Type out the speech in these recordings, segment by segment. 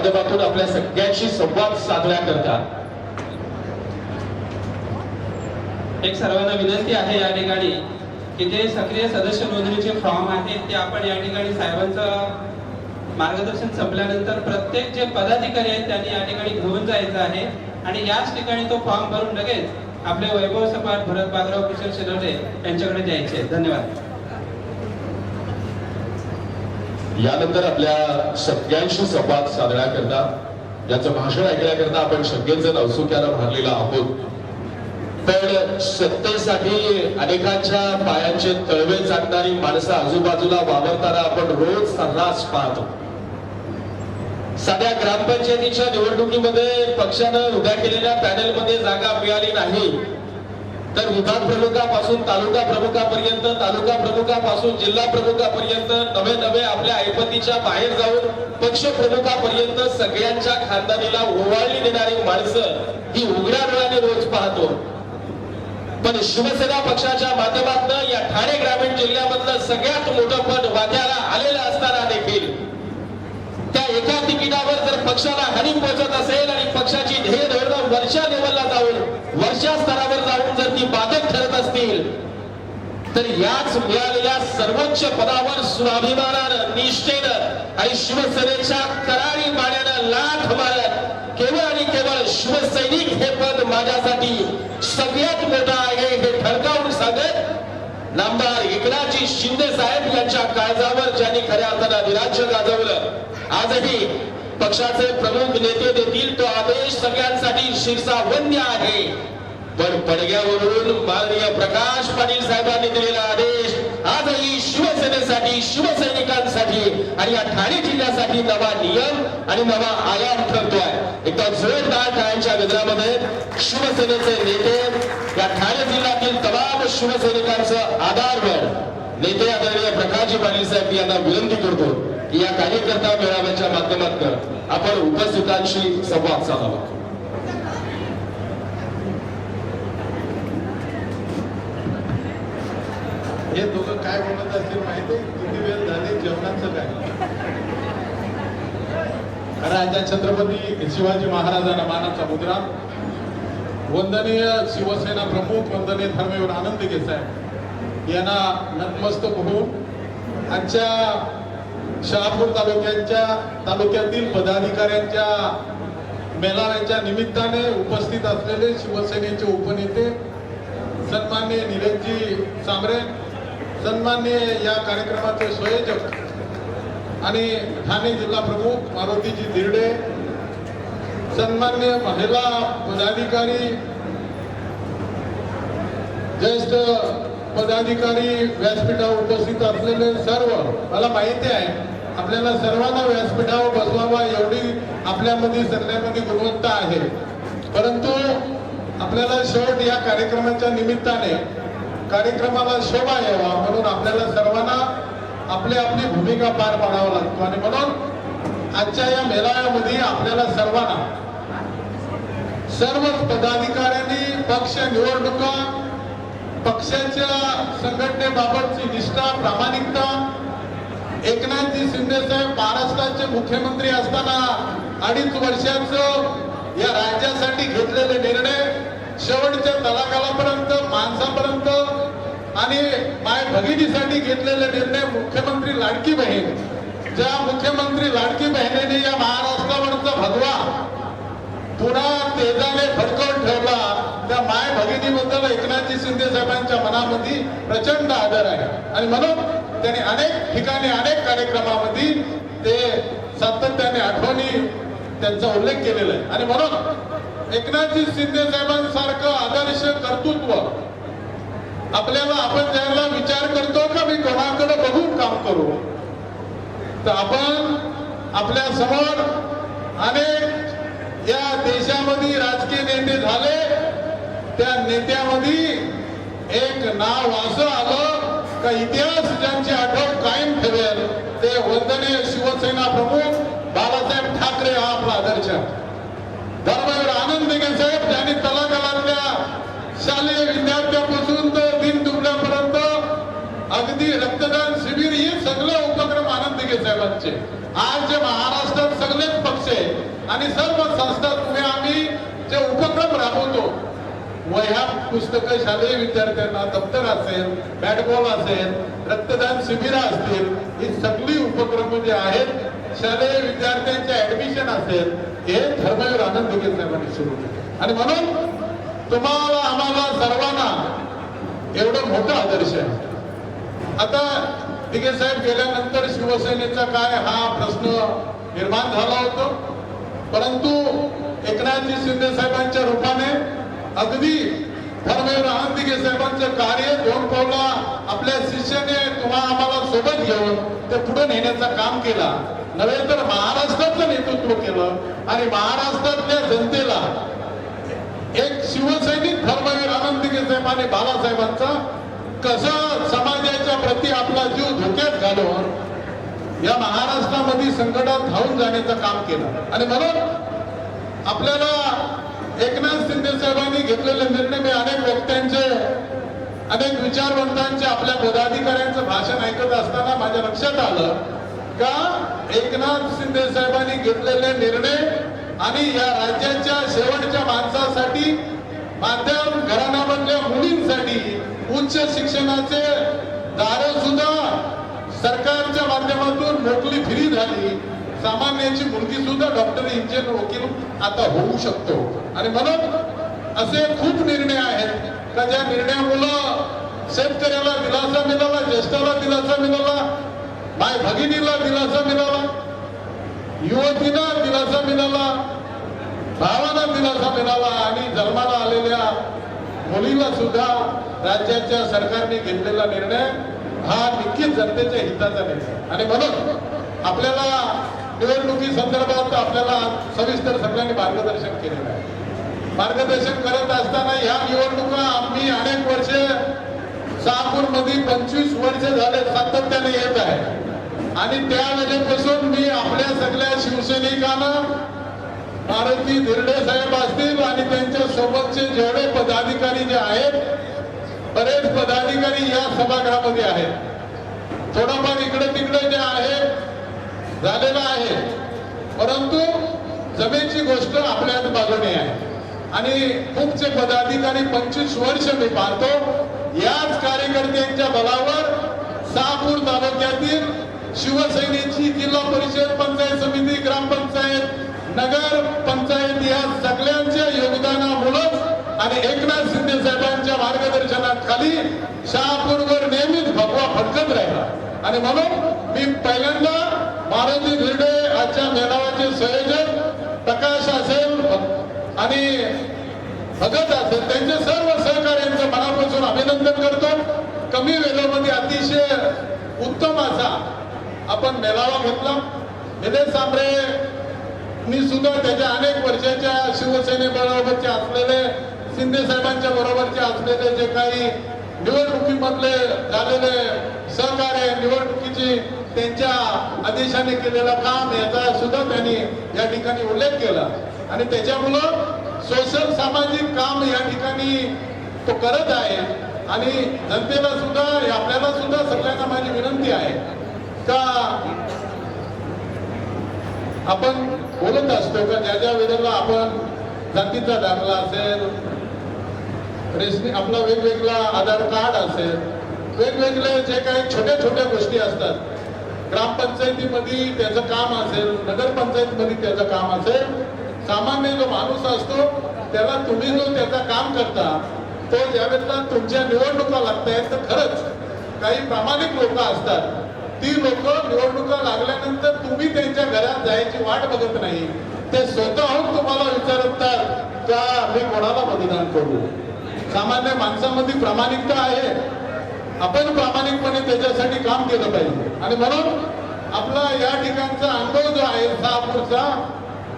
माध्यमातून आपल्या सगळ्यांशी संवाद साधण्याकरता एक सर्वांना विनंती आहे या ठिकाणी की जे सक्रिय सदस्य नोंदणीचे फॉर्म आहेत ते आपण या ठिकाणी साहेबांचं मार्गदर्शन संपल्यानंतर प्रत्येक जे पदाधिकारी आहेत त्यांनी या ठिकाणी घेऊन जायचं आहे. आणि याच ठिकाणी तो फॉर्म भरून लगेच आपले वैभव सपाट भरत बागराव किशोर शिरोडे यांच्याकडे द्यायचे. धन्यवाद. यानंतर आपल्या सगळ्यांशी संवाद साधण्याकरता याचं भाषण ऐकण्याकरता आपण सगळेजण औत्सुक्यानं भरलेला आहोत. तर सत्तेसाठी अनेकांच्या पायांचे तळवे चाकणारी माणसं आजूबाजूला वावरताना आपण रोज सर्रास पाहतो. साध्या ग्रामपंचायतीच्या निवडणुकीमध्ये पक्षानं उभ्या केलेल्या पॅनेलमध्ये जागा मिळाली नाही. तर विभाग प्रमुखापासून तालुका प्रमुखापर्यंत तालुका प्रमुखापासून जिल्हा प्रमुखापर्यंत नवे नवे आपल्या ऐपतीच्या बाहेर जाऊन पक्ष प्रमुखापर्यंत सगळ्यांच्या खानदानीला ओवाळणी देणारी माणसं ही उघड्या डोळ्याने रोज पाहतो. पण शिवसेना पक्षाच्या माध्यमातून या ठाणे ग्रामीण जिल्ह्यामधलं सगळ्यात मोठं पद वाट्याला आलेलं असताना देखील त्या एका तिकिटावर जर पक्षाला हानी पोहोचत असेल आणि पक्षाची ध्येय धोरणं वर्षा लेवलला जाऊन वर्षा स्तरावर जाऊन जर ती बाधक ठरत असतील तर याच मिळालेल्या सर्वोच्च पदावर स्वाभिमानानं निष्ठेनं आणि शिवसेनेच्या करारी पाण्यानं लाथ मारत केवळ आणि केवळ शिवसैनिक हे पद माझ्यासाठी सगळ्यात मोठं आहे हे ठणकावून सांगत नामदार एकनाथजी शिंदे साहेब यांच्या काळजावर ज्यांनी खऱ्या अर्थानं अधिराज्य गाजवलं आजही पक्षाचे प्रमुख नेते देतील तो आदेश सगळ्यांसाठी शिरसावन्य आहे. पण पडग्यावरून माननीय प्रकाश पाटील साहेबांनी दिलेला आदेश आजही शिवसेनेसाठी शिवसैनिकांसाठी आणि या ठाणे जिल्ह्यासाठी नवा नियम आणि नवा आयाम ठरतोय. एकदा जोरदार टाळ्यांच्या गजरामध्ये शिवसेनेचे नेते या ठाणे जिल्ह्यातील तमाम शिवसैनिकांचं आधारगड नेते आदरणीय प्रकाशजी पाटील साहेब यांना विनंती करतो की या कार्यकर्ता मेळाव्याच्या माध्यमातून आपण उपस्थितांशी संवाद साधावा. हे दोघं काय बोलत असतील माहिती किती वेळ झाले जेवणाचं काय? राजा छत्रपती शिवाजी महाराजांना मानाचा मुद्रा. वंदनीय शिवसेना प्रमुख वंदनीय धर्मेवर आनंद साहेब यांना नतमस्तक होऊन आजच्या शहापूर तालुक्यांच्या तालुक्यातील पदाधिकाऱ्यांच्या मेळाव्याच्या निमित्ताने उपस्थित असलेले शिवसेनेचे उपनेते सन्मान्य निरजजी सांबरे सन्मान्य या कार्यक्रमाचे संयोजक आणि ठाणे जिल्हा प्रमुख मारुतीजी दिर्डे सन्मान्य महिला पदाधिकारी ज्येष्ठ पदाधिकारी व्यासपीठावर उपस्थित असलेले सर्व मला माहिती आहे आपल्याला सर्वांना व्यासपीठावर बसवावा एवढी आपल्यामध्ये सगळ्यामध्ये गुणवत्ता आहे. परंतु आपल्याला शेवट या कार्यक्रमाच्या निमित्ताने कार्यक्रमाला शोभा यावा म्हणून आपल्याला सर्वांना आपली आपली भूमिका पार पाडावा लागतो. आणि म्हणून आजच्या या मेळाव्यामध्ये आपल्याला सर्वांना सर्व पदाधिकाऱ्यांनी पक्ष निवडणुका पक्षाच्या संघटनेबाबतची निष्ठा प्रामाणिकता एकनाथजी शिंदे साहेब महाराष्ट्राचे मुख्यमंत्री असताना अडीच वर्षाचं या राज्यासाठी घेतलेले निर्णय शेवटच्या तलाकालापर्यंत माणसापर्यंत आणि माय भगिनीसाठी घेतलेले निर्णय मुख्यमंत्री लाडकी बहीण. ज्या मुख्यमंत्री लाडकी बहिणीने या महाराष्ट्रावरचा भगवा पुन्हा तेजाने फडकवून ठेवला त्या माय भगिनीबद्दल एकनाथजी शिंदे साहेबांच्या मनामध्ये प्रचंड आदर आहे. आणि म्हणून त्यांनी अनेक ठिकाणी अनेक कार्यक्रमामध्ये ते सातत्याने आठवणी त्यांचा उल्लेख केलेला आहे. आणि म्हणून एकनाथजी शिंदे साहेबांसारखं आदर्श कर्तृत्व. आपल्याला आपण ज्याला विचार करतो का मी कोणाकडे बघून काम करू? तर आपण आपल्यासमोर अनेक या देशामध्ये राजकीय नेते झाले. त्या नेत्यामध्ये एक नाव असं आलं का इतिहास ज्यांची आठवण कायम ठेवेल ते वंदनीय शिवसेना प्रमुख बाबासाहेब ठाकरे हा आपला आदर्श आहे. धर्मवीर आनंद दिघे साहेब त्यांनी तलागालातल्या शालेय विद्यार्थ्यापासून तर दिन दुबळ्यापर्यंत अगदी रक्तदान शिबिर हे सगळे उपक्रम आनंद दिघे साहेबांचे. आज जे महाराष्ट्रात सगळेच पक्ष आहे आणि सर्व संस्था तुम्ही आम्ही जे उपक्रम राबवतो वह्या पुस्तकं शालेय विद्यार्थ्यांना दप्तर असेल बॅट बॉल असेल रक्तदान शिबिरं असतील ही सगळी उपक्रम जे आहेत शालेय विद्यार्थ्यांचे ऍडमिशन असेल हे धर्मवीर आनंद दिघे साहेबांनी सुरू केले. आणि म्हणून तुम्हाला आम्हाला सर्वांना एवढं मोठं आदर्श आहे. आता दिगे साहेब गेल्यानंतर शिवसेनेचा काय हा प्रश्न निर्माण झाला होता. परंतु एकनाथजी शिंदे साहेबांच्या रूपाने अगदी धर्मवीर आनंद दिगे साहेबांचं कार्य दोन पावला आपल्या शिष्याने तुम्हाला आम्हाला सोबत घेऊन ते पुढे नेण्याचं काम केला. नव्हे तर महाराष्ट्रातलं नेतृत्व केलं आणि महाराष्ट्रातल्या जनतेला एक शिवसैनिक धर्मवीर आनंद साहेब आणि बाबासाहेबांचा कसा समाजाच्या प्रती आपला जीव धोक्यात घालून या महाराष्ट्रामध्ये संकटात धावून जाण्याचं काम केलं. आणि म्हणून आपल्याला एकनाथ शिंदे साहेबांनी घेतलेले निर्णय मी अनेक वक्त्यांचे अनेक विचारवंतांचे आपल्या पदाधिकाऱ्यांचं भाषण ऐकत असताना माझ्या लक्षात आलं का एकनाथ शिंदे साहेबांनी घेतलेले निर्णय आणि या राज्याच्या शेवटच्या माणसासाठी माध्यम घराण्यामधल्या मुलींसाठी उच्च शिक्षणाचे दार सुद्धा सरकारच्या माध्यमातून मोकळी फ्री झाली. सामान्याची मुलगी सुद्धा डॉक्टर इंजिनियर वकील आता होऊ शकतो. आणि म्हणून असे खूप निर्णय आहेत. का ज्या निर्णयामुळं शेतकऱ्याला दिलासा मिळाला ज्येष्ठाला दिलासा मिळाला माय भगिनीला दिलासा मिळाला. युवतीला दिलासा मिळाला. भावाला दिलासा मिळाला. आणि जन्माला आलेल्या मुलीला सुद्धा राज्याच्या सरकारने घेतलेला निर्णय हा नक्कीच जनतेच्या हिताचा निर्णय. आणि म्हणून आपल्याला निवडणुकी संदर्भात आपल्याला सविस्तर सगळ्यांनी मार्गदर्शन केलेलं आहे. मार्गदर्शन करत असताना ह्या निवडणुका आम्ही अनेक वर्षे शहापूरमध्ये पंचवीस वर्ष झाले सातत्याने येत आहे. आणि त्या वेळेपासून मी आपल्या सगळ्या शिवसैनिकांना मारुती धिरडे साहेब असतील आणि त्यांच्या सोबतचे जेवढे पदाधिकारी जे आहेत बरेच पदाधिकारी या सभागृहामध्ये आहेत. थोडंफार इकडे तिकडे जे आहे झालेलं आहे. परंतु जमेची गोष्ट आपल्याच बाजूने आहे. आणि खूपचे पदाधिकारी पंचवीस वर्ष मी पाहतो याच कार्यकर्त्यांच्या बलावर सापूर तालुक्यातील शिवसेनेची जिल्हा परिषद पंचायत समिती ग्रामपंचायत नगर पंचायत या सगळ्यांच्या योगदानामुळेच आणि एकनाथ शिंदे साहेबांच्या मार्गदर्शनाखाली शहापूरवर नेहमीच भगवा फडकत राहिला. आणि म्हणून मी पहिल्यांदा मारुती धिरडे आजच्या मेळाव्याचे संयोजक प्रकाश असेल आणि भगत असेल त्यांचे सर्व सहकार्यांचं मनापासून अभिनंदन करतो. कमी वेळेमध्ये अतिशय उत्तम असा आपण मेळावा घेतला निलेश सांबरे मी सुद्धा त्याच्या अनेक वर्षाच्या शिवसेनेबरोबरचे असलेले शिंदे साहेबांच्या बरोबरचे असलेले जे काही निवडणुकीमधले झालेले सहकार्य निवडणुकीची त्यांच्या आदेशाने केलेलं काम याचा सुद्धा त्यांनी या ठिकाणी उल्लेख केला. आणि त्याच्यामुळं सोशल सामाजिक काम या ठिकाणी तो करत आहे. आणि जनतेला सुद्धा आपल्याला सुद्धा सगळ्यांना माझी विनंती आहे. का आपण बोलत असतो का? ज्या ज्या वेळेला आपण जातीचा दाखला असेल रेशनी आपला वेगवेगळा आधार कार्ड असेल वेगवेगळे जे काही छोट्या छोट्या गोष्टी असतात ग्रामपंचायतीमध्ये त्याचं काम असेल नगरपंचायतीमध्ये त्याचं काम असेल सामान्य जो माणूस असतो त्याला तुम्ही जो त्याचं काम करता तो ज्यावेळेला तुमच्या निवडणुका लागतायत तर खरंच काही प्रामाणिक लोक असतात. ती लोक निवडणुका लागल्यानंतर तुम्ही त्यांच्या घरात जायची वाट बघत नाही. ते स्वतःहून तुम्हाला विचारतात का मी कोणाला मतदान करू? सामान्य माणसामध्ये प्रामाणिकता आहे. आपण प्रामाणिकपणे त्याच्यासाठी काम केलं पाहिजे. आणि म्हणून आपला या ठिकाणचा अनुभव जो आहे शहापूरचा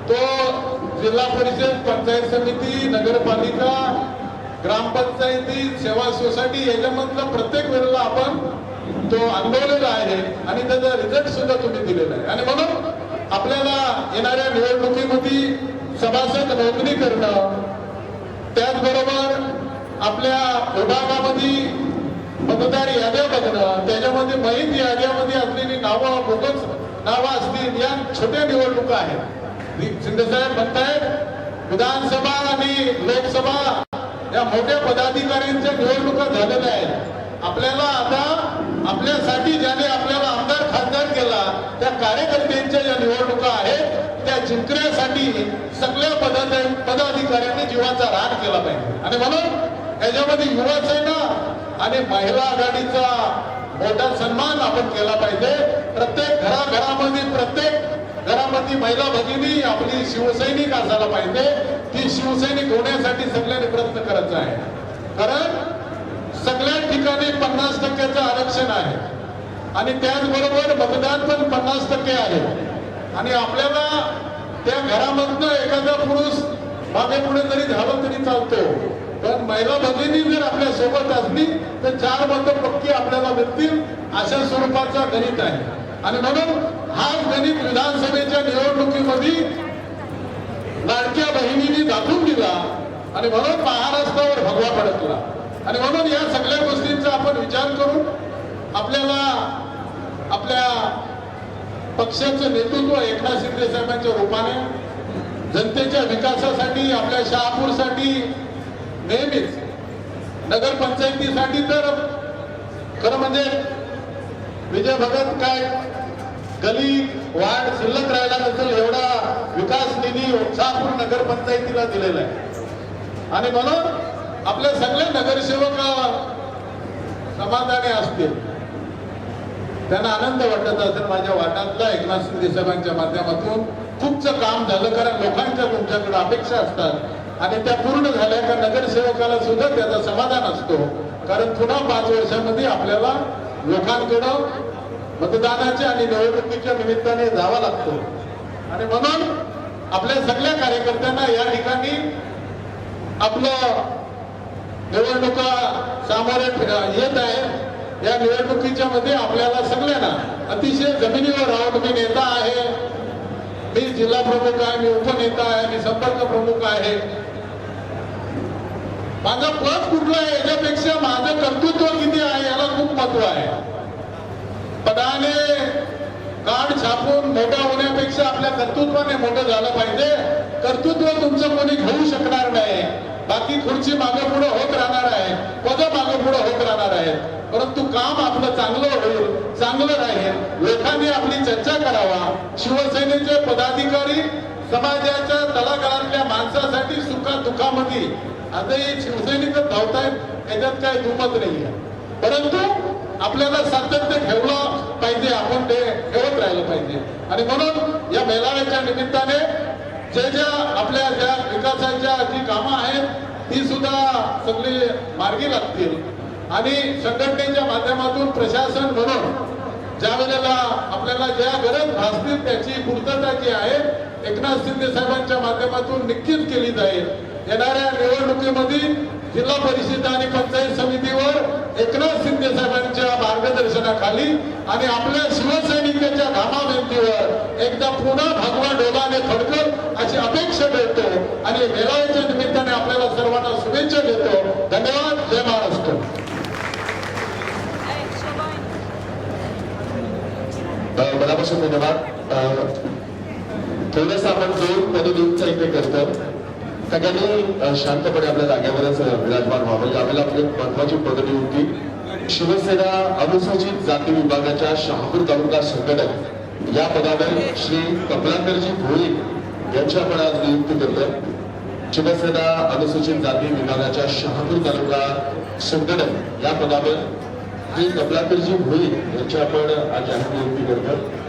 तो जिल्हा परिषद पंचायत समिती नगरपालिका ग्रामपंचायती सेवा सोसायटी याच्यामधलं प्रत्येक वेळेला आपण तो अनुभवलेला आहे आणि त्याचा रिझल्ट सुद्धा तुम्ही दिलेला आहे. आणि म्हणून आपल्याला येणाऱ्या निवडणुकीमध्ये सभासद नोंदणी करणं त्याचबरोबर आपल्या विभागामध्ये मतदार याद्या बघणं त्याच्यामध्ये माहिती याद्यामध्ये असलेली नावं बोगस नावं असतील या छोट्या निवडणुका आहेत. शिंदेसाहेब म्हणतायत विधानसभा आणि लोकसभा या मोठ्या पदाधिकाऱ्यांच्या निवडणुका झालेल्या आहेत. आपल्याला आता आपल्यासाठी ज्याने आपल्याला आमदार खासदार केला त्या कार्यकर्त्यांच्या ज्या निवडणुका आहेत त्या जिंकण्यासाठी सगळ्या पदाध पदाधिकाऱ्यांनी जीवाचा राग केला पाहिजे. आणि म्हणून याच्यामध्ये युवासेना आणि महिला आघाडीचा मोठा सन्मान आपण केला पाहिजे. प्रत्येक घराघरामध्ये प्रत्येक घरामध्ये महिला भगिनी आपली शिवसैनिक असायला पाहिजे. ती शिवसैनिक होण्यासाठी सगळ्यांनी प्रयत्न करायचा आहे. कारण सगळ्या ठिकाणी पन्नास टक्क्याचं आरक्षण आहे. आणि त्याचबरोबर मतदान पण पन्नास टक्के आहे. आणि आपल्याला त्या घरामधनं एखादा पुरुष मागे पुढे जरी झालं तरी चालतो पण महिला भगिनी जर आपल्यासोबत असली तर चार मतं पक्की आपल्याला मिळतील अशा स्वरूपाचा गणित आहे. आणि म्हणून हाच गणित विधानसभेच्या निवडणुकीमध्ये लाडक्या बहिणीने दाखवून दिला. आणि म्हणून महाराष्ट्रावर भगवा फडकला. आणि म्हणून या सगळ्या गोष्टींचा आपण विचार करून आपल्याला आपल्या पक्षाचं नेतृत्व एकनाथ शिंदे साहेबांच्या रूपाने जनतेच्या विकासासाठी आपल्या शहापूरसाठी नेहमीच नगरपंचायतीसाठी तर खरं म्हणजे विजय भगत काय गली वाढ शिल्लक राहिला नसेल एवढा विकास निधी शहापूर नगरपंचायतीला दिलेला आहे. आणि म्हणून आपल्या सगळ्या नगरसेवक समाधानी असतील. त्यांना आनंद वाटत असेल माझ्या वाटातला एकनाथ शिंदे साहेबांच्या माध्यमातून. खूपच काम झालं कारण लोकांच्या तुमच्याकडे अपेक्षा असतात. आणि त्या पूर्ण झाल्या का नगरसेवकाला सुद्धा त्याचा समाधान असतो. कारण पुन्हा पाच वर्षामध्ये आपल्याला लोकांकडं मतदानाच्या आणि निवडणुकीच्या निमित्ताने जावा लागतो. आणि म्हणून आपल्या सगळ्या कार्यकर्त्यांना या ठिकाणी आपलं निवडणुका सामोरे येत आहे. या निवडणुकीच्या मध्ये आपल्याला सगळ्यांना अतिशय जमिनीवर राहून मी नेता आहे. मी जिल्हा प्रमुख आहे मी उपनेता आहे मी संपर्क प्रमुख आहे. माझं पद कुठलं आहे याच्यापेक्षा माझं कर्तृत्व किती आहे याला खूप महत्त्व आहे. पदाने कार्ड छापून मोठा होण्यापेक्षा आपल्या कर्तृत्वाने मोठं झालं पाहिजे. कर्तृत्व तुमचं कोणी घेऊ शकणार नाही. बाकी खुर्ची मागे पुढे होत राहणार आहे पद मागे पुढे होत राहणार आहे परंतु काम आपलं चांगलं होईल चांगलं राहील. लोकांनी आपली चर्चा करावा. शिवसेनेचे पदाधिकारी समाजाच्या तळागाळातल्या माणसासाठी सुखा दुःखामध्ये आजही शिवसैनिकच धावतायत याच्यात काही दुमत नाहीये. परंतु आपल्याला सातत्य ठेवलं पाहिजे आपण ते ठेवत राहिलं पाहिजे. आणि म्हणून या मेळाव्याच्या निमित्ताने जे ज्या आपल्या ज्या विकासाच्या जी कामं आहेत ती सुद्धा सगळी मार्गी लागतील. आणि संघटनेच्या माध्यमातून प्रशासन म्हणून ज्या वेळेला आपल्याला ज्या गरज भासतील त्याची पूर्तता जी आहे एकनाथ शिंदे साहेबांच्या माध्यमातून नक्कीच केली जाईल. येणाऱ्या निवडणुकीमध्ये जिल्हा परिषद आणि पंचायत समितीवर एकनाथ शिंदे साहेबांनी खाली आणि आपल्या शिवसैनिकांच्या घामाभिंतीवर एकदा पुन्हा भगवा डोलाने खडकल अशी अपेक्षा देतो आणि मेळाव्याच्या निमित्ताने आपल्याला सर्वांना शुभेच्छा देतो. धन्यवाद. जय महाराष्ट्र. मनापासून धन्यवाद. थोडस आपण जोर पदवीचा इथे करतो. सगळ्यांनी शांतपणे आपल्या जागेवरच अ, विराजमान व्हावं. यावेळेला आपली महत्वाची पदवी होती. शिवसेना अनुसूचित जाती विभागाच्या शहापूर तालुका संघटक या पदावर श्री कमलाकरजी भोळे यांची आपण आज नियुक्ती करतो शिवसेना अनुसूचित जाती विभागाच्या शहापूर तालुका संघटक या पदावर श्री कमलाकरजी भोळे यांची आपण आज जाहीर नियुक्ती करतो